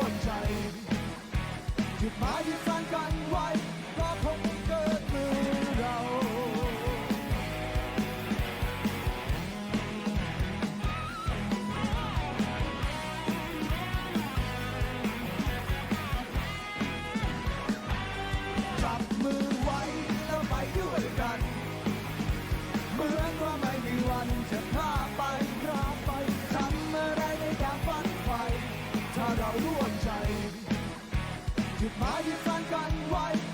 วใจจุดหมายที่สร้างกันไว้ Why you think I'm white?